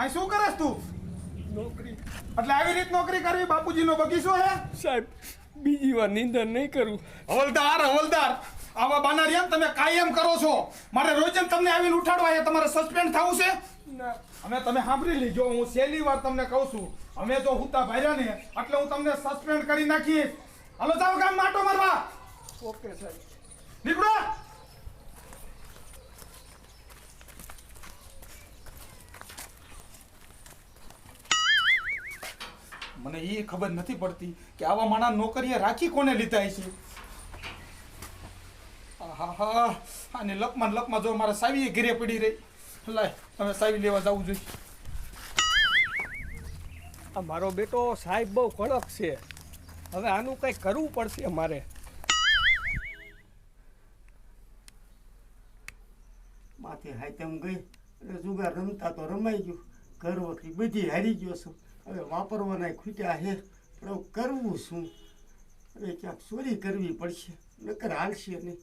અહીં શું કરસ તું? નોકરી. એટલે આવી રીત નોકરી કરવી બાપુજીનો બગીચો હે? સાહેબ બીજી વાર નિંદન નહીં કરું. હવલદાર હવલદાર આવા બાનારિયા તમે કાયમ કરો છો. મારે રોજ એમ તમને આવીને ઉઠાડવા એ તમારે સસ્પેન્ડ થવું છે? અમે તમે સાંભળી લીજો હું સહેલી વાર તમને કહું છું. અમે જો હુતા ભાર્યા ને એટલે હું તમને સસ્પેન્ડ કરી નાખીશ. હાલો જાઓ ગામ માટો મારવા. ઓકે સાહેબ. નીકળો. મને એ ખબર નથી પડતી કે આવા માણા નોકરીએ રાખી કોને લીધા છે આહાહા આને લપમાં લપમાં જો મારા સાવી ઘેરે પડી રહી. લાય હવે સાવી લેવા જવું જોઈએ. આ મારો બેટો સાહેબ બહુ કડક છે. હવે આનું કંઈક કરવું પડશે મારે. માથે હાઈતમ ગઈ એટલે જુગાર રમતા તો રમાઈ ગયું. ઘર વખરી બધી હારી ગયો છું. હવે વાપરવાના ખૂટ્યા હે પણ હવે કરવું શું? હવે ક્યાંક ચોરી કરવી પડશે, નકર હાલશે નહીં.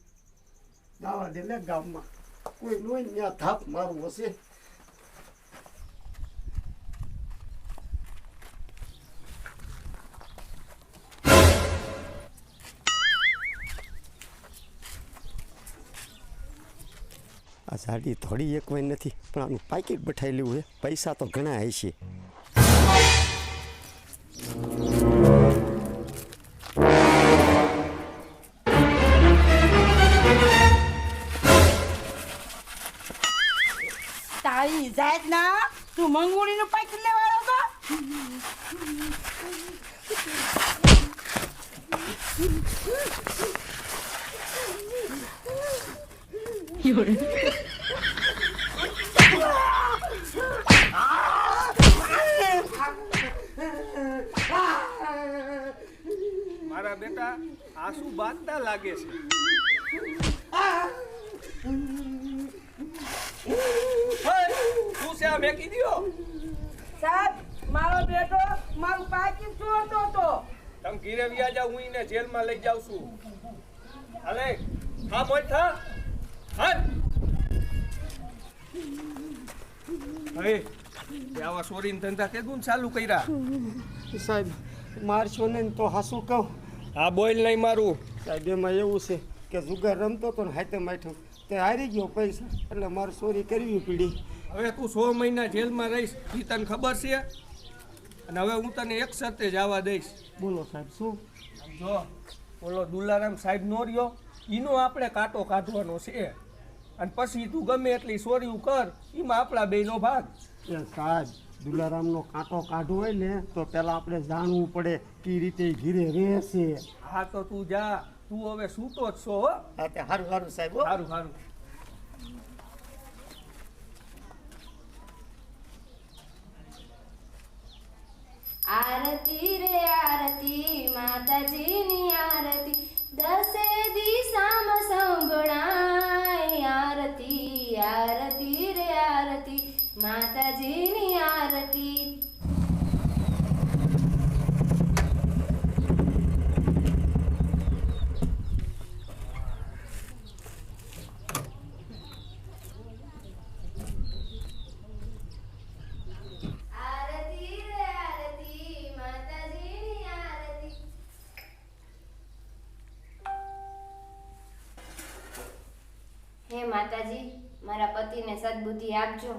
દાવા દે ગામમાં. કોઈ નો ત્યાં થાપ મારવું હશે. આ સાડી થોડી એક વાર નથી, પણ આનું પાકીટ બઠાયેલું છે. પૈસા તો ઘણા હશે. તારી જાત ના, તું મંગોળી નું પાકી લેવાનો તો. મારા બેટા આંસુ બાંધતા લાગે છે ઓય, શું છે આ મેકી દ્યો સાહેબ મારો બેટો મારું પાકી ચોરતો તો? તમ ઘીરે વ્યા જાવ હું એને જેલમાં લઈ જાઉં છું. હાલે હા મોજ થા. હાલ હવે આવા ચોરીના ધંધા કેદું ચાલુ કર્યા? સાહેબ મારશો ને તો હાસું કહું. હા બોલ નહીં મારું. સાહેબ એમાં એવું છે કે જુગાર રમતો તો ને હાથે માઠ્યો તે હારી ગયો પૈસા એટલે મારે ચોરી કરવી પડી. હવે તું સો મહિના જેલમાં રહીશ એ તને ખબર છે? અને હવે હું તને એક સાથે જવા દઈશ. બોલો સાહેબ શું? જો બોલો દુલારામ સાહેબ નો રહ્યો એનો આપણે કાંટો કાઢવાનો છે. અને પછી તું ગમે એટલી સોરીયું કર એમાં આપણા બેનો ભાગ. એ સાહેબ દુલારામનો કાંટો કાઢવો હોય ને તો પહેલાં આપણે જાણવું પડે કે રીતે ઘીરે રહેશે. હા તો તું જા. તું હવે સૂતો જ છો હા. તે સારું સારું સાહેબ સારું સારું માતાજી મારા પતિને સદબુદ્ધિ આપજો.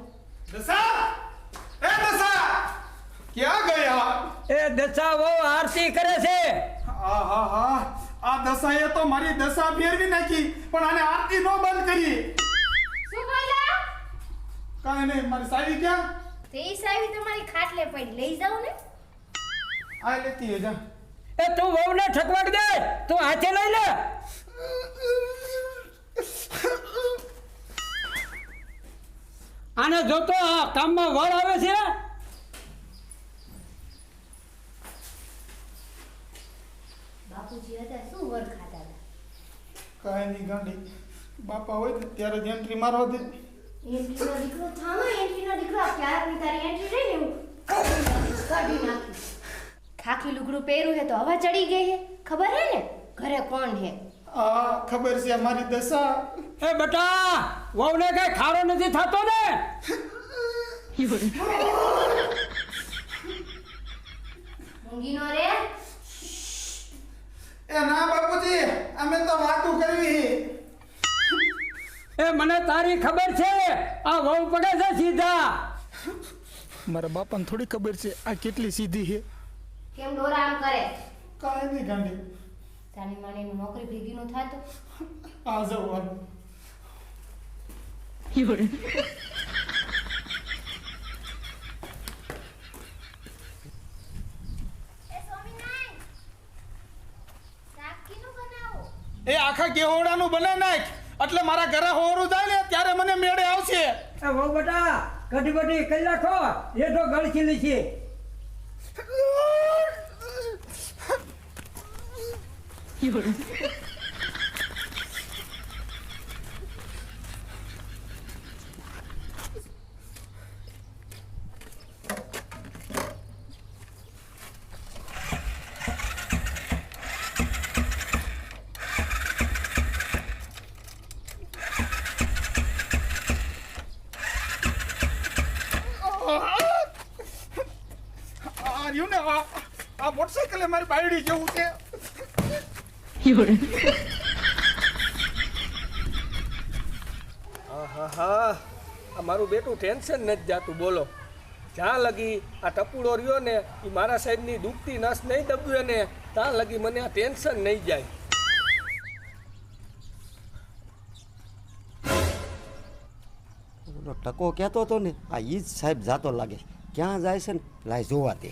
દશા! એ દશા! ક્યાં ગયા? એ દશા વો આરતી કરે છે. આહાહા આ દશાએ તો મારી દશા ફેરવી નાખી પણ આને આરતી નો બંધ કરી. શું બોલા કાઈ નહીં મારી સાવી ક્યાં? તે સાવી તમારી ખાટલે પડી. લઈ જાવ ને. આ લેતી હે જા. એ તું વહુને ઠકવાડ દે. તું હાથે લઈ લે. આને જોતો આ કામમાં વળ આવે છે? બાપુજી હતા શું વર ખાતા હતા? કાંઈ નહીં ગાંડી. બાપા હોય ત્યારે જ એન્ટ્રી મારવા દે. એન્ટ્રીનો દીકરો થામા એન્ટ્રીનો દીકરો. ક્યારની તારી એન્ટ્રી રહી ને એવું? કાઢી નાખી. ખાખી લુગડું પહેર્યું હે તો હવા ચડી ગઈ હે ખબર હે ને? ઘરે કોણ હે હા ખબર છે મારી દશા. એ બેટા વહુને કઈ ખારો નથી થતો ને? રે. એ ના બાપુજી અમે તો વાતું કરવી. એ મને તારી ખબર છે આ વહુ પડે છે સીધા. મારા બાપાને થોડી ખબર છે આ કેટલી સીધી છે? કેમ ડોરા આમ કરે? કાંઈ નહીં ગાંડી. તાની માની નોકરી ભેગી નું થાતો આ જવાનું એ આખા કેવડાનું બને નાખ. એટલે મારા ઘરે હોરું જાય ને ત્યારે મને મેળે આવશે. એ વહુ બેટા કઢી બધી કરી નાખો. એ તો ગળચીલી છે રહ્યું ને આ મોટરસાઇકલ મારી બાયડી જેવું છે. હા હા હા આ મારું બેટું ટેન્શન નથી જાતું બોલો. જ્યાં લગી આ ટપુડો રહ્યો ને એ મારા સાહેબની દુખતી નસ નહીં દબવે ને ત્યાં લગી મને આ ટેન્શન નહીં જાય. ટકો કહેતો હતો ને આ ઈ જ સાહેબ જાતો લાગે. ક્યાં જાય છે ને લાય જોવા દે.